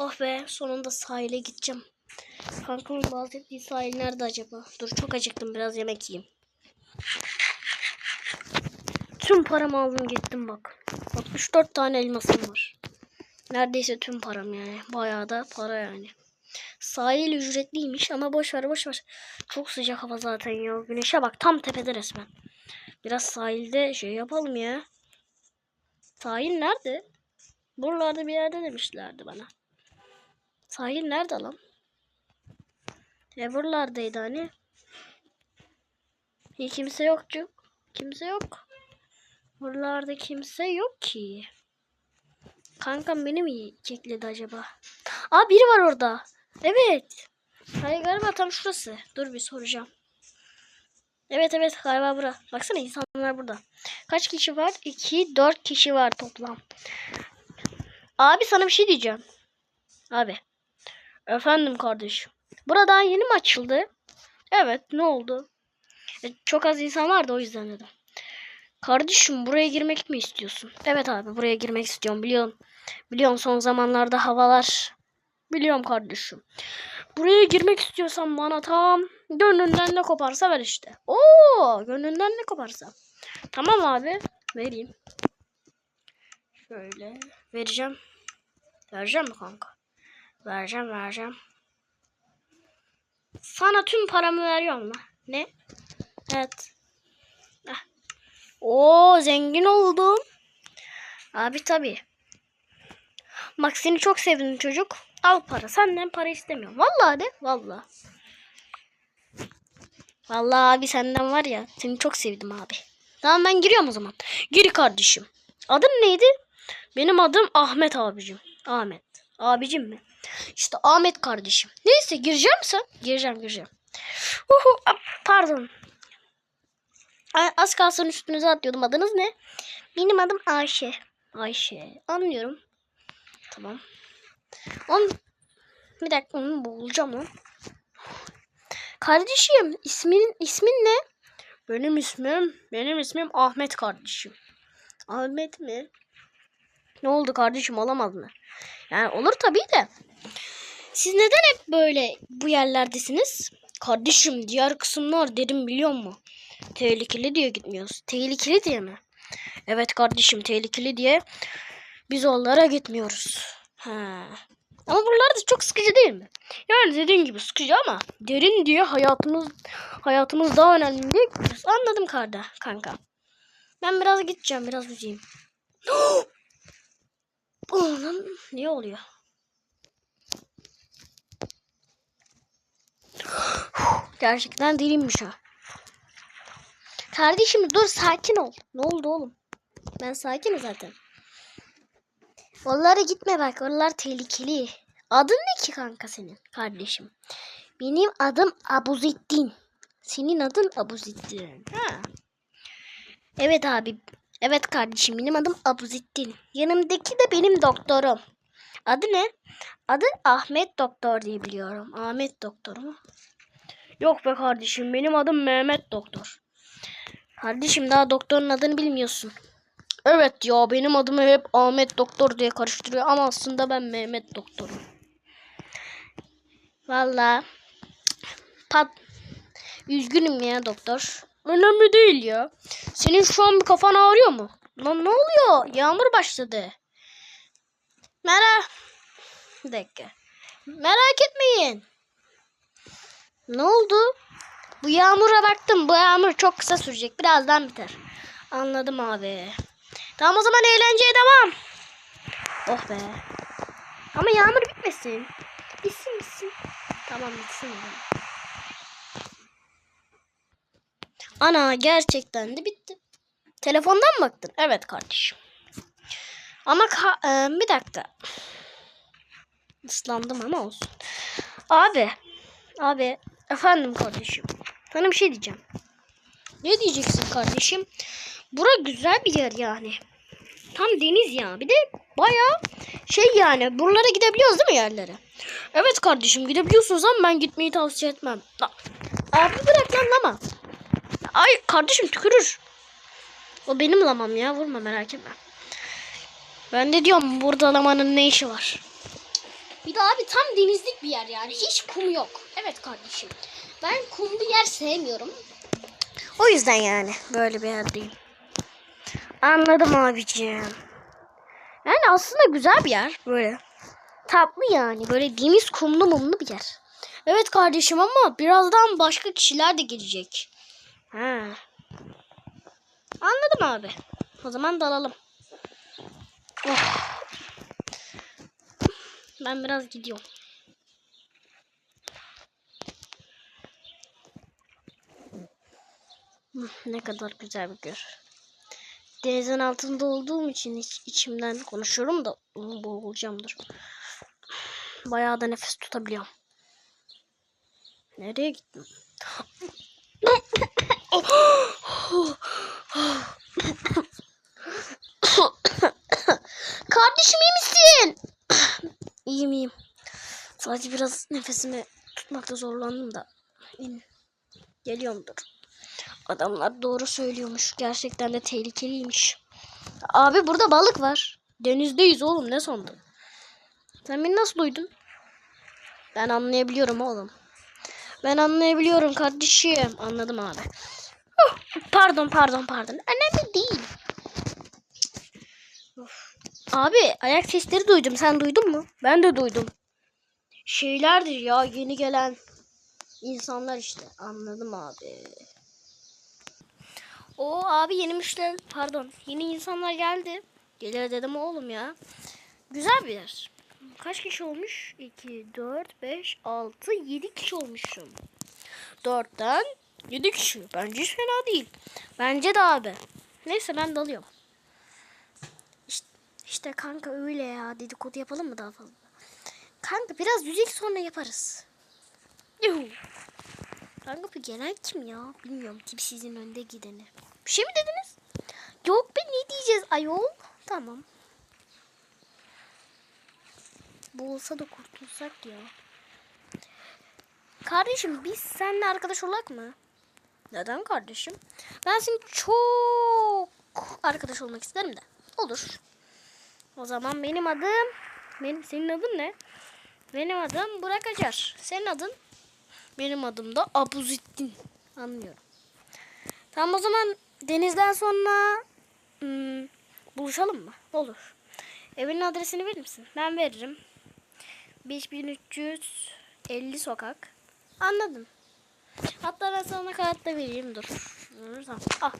Oh be sonunda sahile gideceğim. Kankamın bahsettiği sahil nerede acaba? Dur çok acıktım biraz yemek yiyeyim. Tüm paramı aldım gittim bak. 64 tane elmasım var. Neredeyse tüm param yani. Bayağı da para yani. Sahil ücretliymiş ama boş ver boş ver. Çok sıcak hava zaten ya. Güneşe bak tam tepede resmen. Biraz sahilde şey yapalım ya. Sahil nerede? Buralarda bir yerde demişlerdi bana. Sahil nerede lan? E buralardaydı hani. Hiç kimse yok ki. Kimse yok. Buralarda kimse yok ki. Kankam beni mi kekledi acaba? Aa biri var orada. Evet. Hayır galiba tam şurası. Dur bir soracağım. Evet evet galiba bura. Baksana insanlar burada. Kaç kişi var? 2, 4 kişi var toplam. Abi sana bir şey diyeceğim. Abi. Efendim kardeşim. Burada yeni mi açıldı? Evet ne oldu? E, çok az insan vardı o yüzden dedim. Kardeşim buraya girmek mi istiyorsun? Evet abi buraya girmek istiyorum biliyorsun. Biliyorsun son zamanlarda havalar. Biliyorum kardeşim. Buraya girmek istiyorsan bana tam gönlünden ne koparsa ver işte. Oo gönlünden ne koparsa. Tamam abi vereyim. Şöyle vereceğim. Vereceğim mi kanka? Vereceğim vereceğim. Sana tüm paramı veriyorum lan. Ne? Evet. Oo zengin oldum. Abi tabii. Bak seni çok sevdim çocuk. Al para. Senden para istemiyorum. Vallahi de. Vallahi. Vallahi abi senden var ya. Seni çok sevdim abi. Tamam ben giriyorum o zaman. Gir kardeşim. Adın neydi? Benim adım Ahmet abicim. Ahmet. Abicim mi? İşte Ahmet kardeşim. Neyse gireceğim sen. Gireceğim gireceğim. Uhu, pardon. Az kalsın üstünüze atlıyordum. Adınız ne? Benim adım Ayşe. Ayşe. Anlıyorum. Tamam. On... Bir dakika onu bulacağım lan. Kardeşim ismin ismin ne? Benim ismim benim ismim Ahmet kardeşim. Ahmet mi? Ne oldu kardeşim olamaz mı? Yani olur tabii de. Siz neden hep böyle bu yerlerdesiniz? Kardeşim diğer kısımlar derin biliyor musun? Tehlikeli diye gitmiyoruz. Tehlikeli diye mi? Evet kardeşim tehlikeli diye biz onlara gitmiyoruz. Ha. Ama buralar da çok sıkıcı değil mi? Yani dediğin gibi sıkıcı ama derin diye hayatımız hayatımız daha önemli diye gidiyoruz. Anladım karda kanka. Ben biraz gideceğim biraz uzayayım. Oğlum ne oluyor? Gerçekten değilmiş ha. Kardeşim dur sakin ol. Ne oldu oğlum? Ben sakinim zaten. Oralara gitme bak. Oralar tehlikeli. Adın ne ki kanka senin kardeşim? Benim adım Abuzettin. Senin adın Abuzettin. Ha. Evet abi. Evet kardeşim benim adım Abuzettin. Yanımdaki de benim doktorum. Adı ne? Adı Ahmet Doktor diye biliyorum. Ahmet Doktor mu? Yok be kardeşim benim adım Mehmet Doktor. Kardeşim daha doktorun adını bilmiyorsun. Evet ya benim adımı hep Ahmet Doktor diye karıştırıyor ama aslında ben Mehmet Doktor'um. Valla pat üzgünüm ya doktor. Önemli değil ya. Senin şu an bir kafan ağrıyor mu? Lan ne oluyor? Yağmur başladı. Merak bir dakika. Merak etmeyin. Ne oldu? Bu yağmura baktım. Bu yağmur çok kısa sürecek. Birazdan biter. Anladım abi. Tamam o zaman eğlenceye devam. Oh be. Ama yağmur bitmesin. Bitsin bitsin. Tamam bitsin. Ana gerçekten de bitti. Telefondan mı baktın? Evet kardeşim. Ama e, bir dakika. Islandım ama olsun. Abi. Abi. Efendim kardeşim. Sana bir şey diyeceğim. Ne diyeceksin kardeşim? Bura güzel bir yer yani. Tam deniz ya. Bir de baya şey yani. Buralara gidebiliyoruz değil mi yerlere? Evet kardeşim gidebiliyorsunuz ama ben gitmeyi tavsiye etmem. Abi bırak lan lama. Ay kardeşim tükürür. O benim lamam ya. Vurma merak etme. Ben de diyorum burada lamanın ne işi var? Bir de abi tam denizlik bir yer yani. Hiç kum yok. Evet kardeşim. Ben kumlu yer sevmiyorum. O yüzden yani böyle bir yerdeyim. Anladım abicim. Yani aslında güzel bir yer böyle. Tatlı yani. Böyle deniz kumlu mumlu bir yer. Evet kardeşim ama birazdan başka kişiler de gelecek. Ha. Anladım abi. O zaman dalalım. Oh. Ben biraz gidiyorum. Ne kadar güzel bir gör. Denizin altında olduğum için iç, içimden konuşuyorum da boğulacağımdır. Bayağı da nefes tutabiliyorum. Nereye gittim? Kardeşim iyi misin? iyiyim iyiyim. Sadece biraz nefesimi tutmakta zorlandım da. Geliyorumdur. Adamlar doğru söylüyormuş. Gerçekten de tehlikeliymiş. Abi burada balık var. Denizdeyiz oğlum ne sandın? Sen beni nasıl duydun? Ben anlayabiliyorum oğlum. Ben anlayabiliyorum kardeşim. Anladım abi. Pardon pardon pardon. Önemli değil. Abi ayak sesleri duydum. Sen duydun mu? Ben de duydum. Şeylerdir ya yeni gelen insanlar işte. Anladım abi. O abi yeni müşteri pardon yeni insanlar geldi. Gelir dedim oğlum ya. Güzel bir yer. Kaç kişi olmuş? 2, 4, 5, 6, 7 kişi olmuşum. 4'ten 7 kişi. Bence hiç fena değil. Bence de abi. Neyse ben dalıyorum. İşte, kanka öyle ya. Dedikodu yapalım mı daha fazla? Kanka biraz yüzek sonra yaparız. Yuhu. Kanka bu gelen kim ya? Bilmiyorum. Tipsizin önde gideni. Bir şey mi dediniz? Yok be ne diyeceğiz ayol? Tamam. Bu olsa da kurtulsak ya. Kardeşim biz seninle arkadaş olak mı? Neden kardeşim? Ben seni çok arkadaş olmak isterim de. Olur. O zaman benim adım... Benim, senin adın ne? Benim adım Burak Acar. Senin adın? Benim adım da Abuzittin. Anlıyorum. Tamam o zaman denizden sonra hmm, buluşalım mı? Olur. Evinin adresini verir misin? Ben veririm. 5350 sokak. Anladım. Hatta ben sana kağıt da vereyim dur. Tamam. Ah.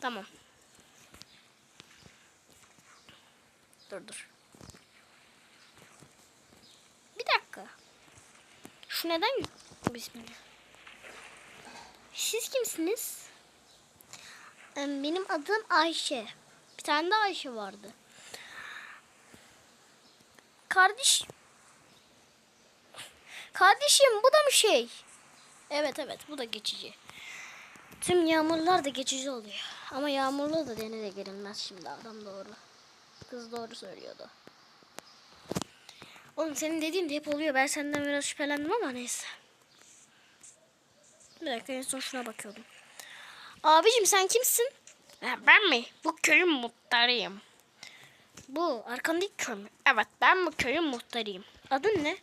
Tamam. Dur dur. Bir dakika. Şu neden Bismillah. Siz kimsiniz? Benim adım Ayşe. Bir tane de Ayşe vardı. Kardeş. Kardeşim bu da mı şey? Evet evet bu da geçici. Tüm yağmurlar da geçici oluyor. Ama yağmurlu da denize girilmez şimdi adam doğru. Kız doğru söylüyordu. Oğlum senin dediğin de hep oluyor. Ben senden biraz şüphelendim ama neyse. Bir dakika en son şuna bakıyordum. Abicim sen kimsin? ben mi? Bu köyün muhtarıyım. Bu arkandaki köy mü? Evet ben bu köyün muhtarıyım. Adın ne?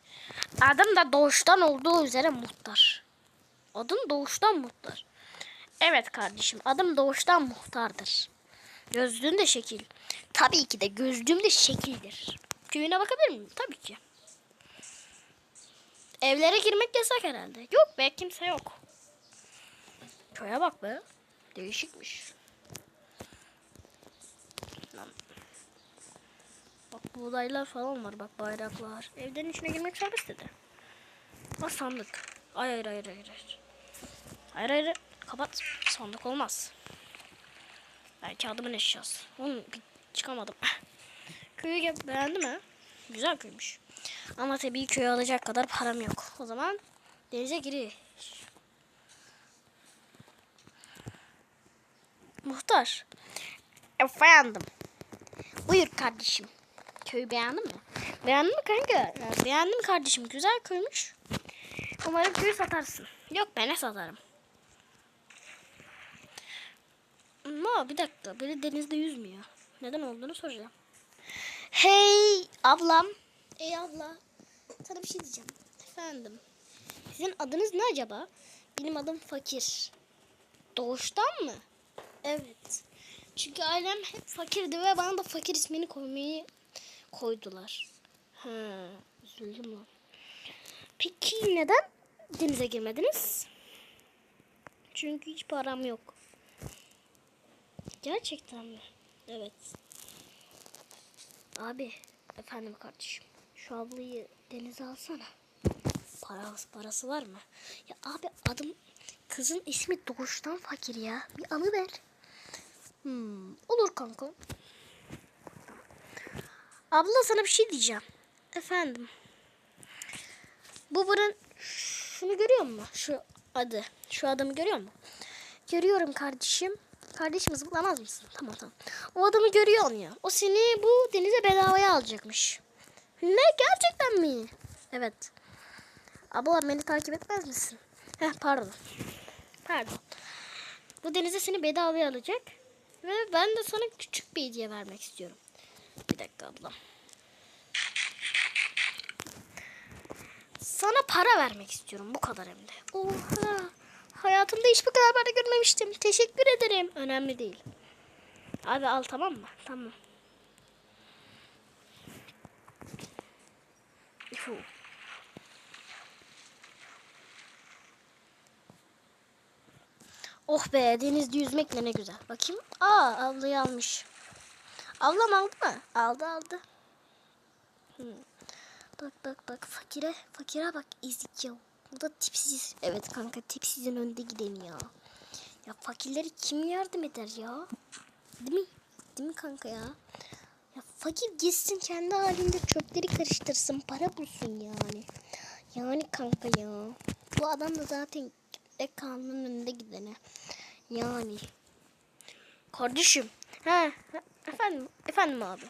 Adım da doğuştan olduğu üzere muhtar. Adın doğuştan muhtar. Evet kardeşim adım doğuştan muhtardır. Gözlüğün de şekil. Tabii ki de gözlüğüm de şekildir. Köyüne bakabilir miyim? Tabii ki. Evlere girmek yasak herhalde. Yok be kimse yok. Köye bak be. Değişikmiş. Lan. Bak buğdaylar falan var. Bak bayraklar. Evlerin içine girmek serbest dedi. Bak sandık. Hayır hayır hayır hayır. Hayır hayır. hayır. Kapat. Sandık olmaz. Belki adamın eşyası. Oğlum bir çıkamadım. Köyü beğendi mi? Güzel köymüş. Ama tabii köyü alacak kadar param yok. O zaman denize giriş. Muhtar. Efendim. Buyur kardeşim. Köyü beğendin mi? Beğendin mi kanka? Ya, beğendim kardeşim. Güzel köymüş. Umarım köyü satarsın. Yok ben ne satarım. Ama bir dakika. Biri denizde yüzmüyor. Neden olduğunu soracağım. Hey ablam. Ey abla. sana bir şey diyeceğim. Efendim. Sizin adınız ne acaba? Benim adım Fakir. Doğuştan mı? Evet. Çünkü ailem hep fakirdi ve bana da fakir ismini koymayı koydular. Ha, üzüldüm lan. Peki neden denize girmediniz? Çünkü hiç param yok. Gerçekten mi? Evet. Abi, efendim kardeşim. Şu ablayı denize alsana. Parası, parası var mı? Ya abi adım kızın ismi doğuştan fakir ya. Bir alıver. Hmm, olur kanka. Abla sana bir şey diyeceğim. Efendim. Bu bunun şunu görüyor musun? Şu adı. Şu adamı görüyor musun? Görüyorum kardeşim. Kardeşim zıplamaz mısın? Tamam tamam. O adamı görüyorsun ya. O seni bu denize bedavaya alacakmış. Ne gerçekten mi? Evet. Abla beni takip etmez misin? Heh pardon. Pardon. Bu denize seni bedavaya alacak. Ve ben de sana küçük bir hediye vermek istiyorum. Bir dakika ablam. Sana para vermek istiyorum. Bu kadar hem de. Oha. Hayatımda hiç bu kadar para görmemiştim. Teşekkür ederim. Önemli değil. Abi al tamam mı? Tamam. Yuh. Oh be denizde yüzmek de ne güzel. Bakayım. Aa ablayı almış. Ablam aldı mı? Aldı aldı. Hmm. Bak bak bak fakire fakire bak ezik ya. Bu da tipsiz. Evet kanka tipsizin önde gideni ya. Ya fakirleri kim yardım eder ya? Değil mi? Değil mi kanka ya? Ya fakir gitsin kendi halinde çöpleri karıştırsın para bulsun yani. Yani kanka ya. Bu adam da zaten de kanunun önünde gidene. Yani. Kardeşim. He, efendim, efendim abi.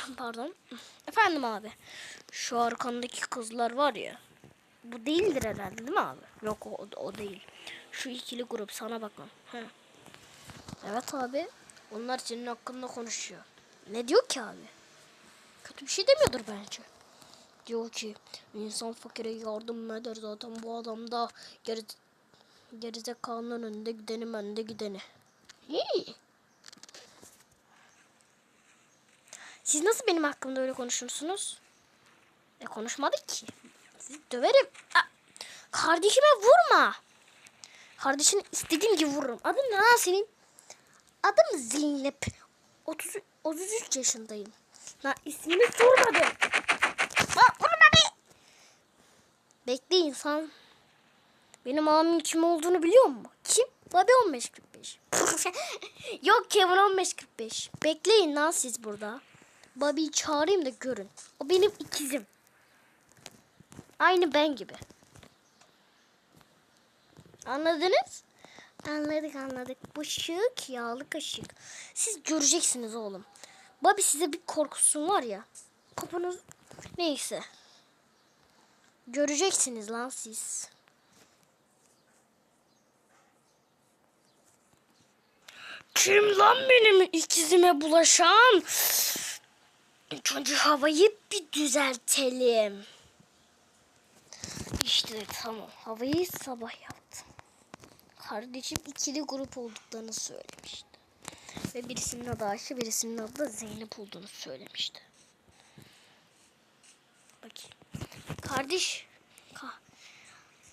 Pardon. Efendim abi. Şu arkandaki kızlar var ya. Bu değildir herhalde değil mi abi? Yok o, o değil. Şu ikili grup sana bakın. He. Evet abi. Onlar senin hakkında konuşuyor. Ne diyor ki abi? Kötü bir şey demiyordur bence. Diyor ki insan fakire yardım eder zaten bu adam da geri, gerizekalının önünde gideni önde gideni. İyi. Siz nasıl benim hakkımda öyle konuşursunuz? E konuşmadık ki. Sizi döverim. Aa, kardeşime vurma. Kardeşini istediğim gibi vururum. Adın ne lan senin? Adım Zeynep. 30, 33 yaşındayım. Lan ismini sormadım. Aa, vurma be. Bekle insan. Benim abimin kim olduğunu biliyor musun? Kim? Babi 1545. Yok Kevin 1545. Bekleyin lan siz burada. Bobby'yi çağırayım da görün. O benim ikizim. Aynı ben gibi. Anladınız? Anladık anladık. Bu şık yağlı kaşık. Siz göreceksiniz oğlum. Bobby size bir korkusun var ya. Kafanız neyse. Göreceksiniz lan siz. Kim lan benim ikizime bulaşan? İlk önce havayı bir düzeltelim. İşte tamam. Havayı sabah yaptım. Kardeşim ikili grup olduklarını söylemişti. Ve birisinin adı Ayşe, birisinin adı da Zeynep olduğunu söylemişti. Bakayım. Kardeş. Ka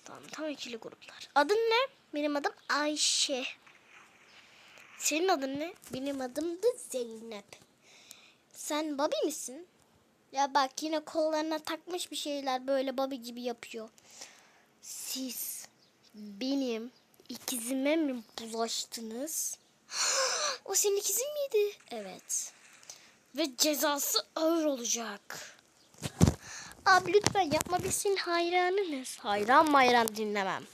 tamam, tam ikili gruplar. Adın ne? Benim adım Ayşe. Senin adın ne? Benim adım da Zeynep. Sen Bobby misin? Ya bak yine kollarına takmış bir şeyler böyle Bobby gibi yapıyor. Siz benim ikizime mi bulaştınız? o senin ikizin miydi? Evet. Ve cezası ağır olacak. Abi lütfen yapma biz senin hayranınız. Hayran mayran dinlemem.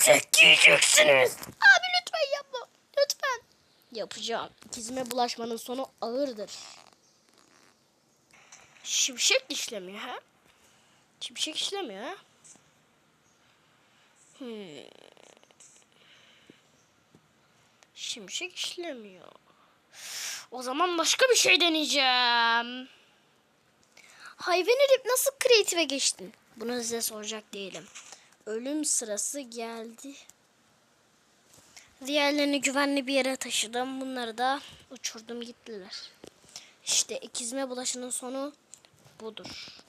Tek yiyeceksiniz. Abi. Yapacağım. İkizime bulaşmanın sonu ağırdır. Şimşek işlemiyor ha? Şimşek işlemiyor ha? Hmm. Şimşek işlemiyor. O zaman başka bir şey deneyeceğim. Hayvan herif nasıl kreative geçtin? Bunu size soracak değilim. Ölüm sırası geldi. Diğerlerini güvenli bir yere taşıdım. Bunları da uçurdum gittiler. İşte ikizme bulaşının sonu budur.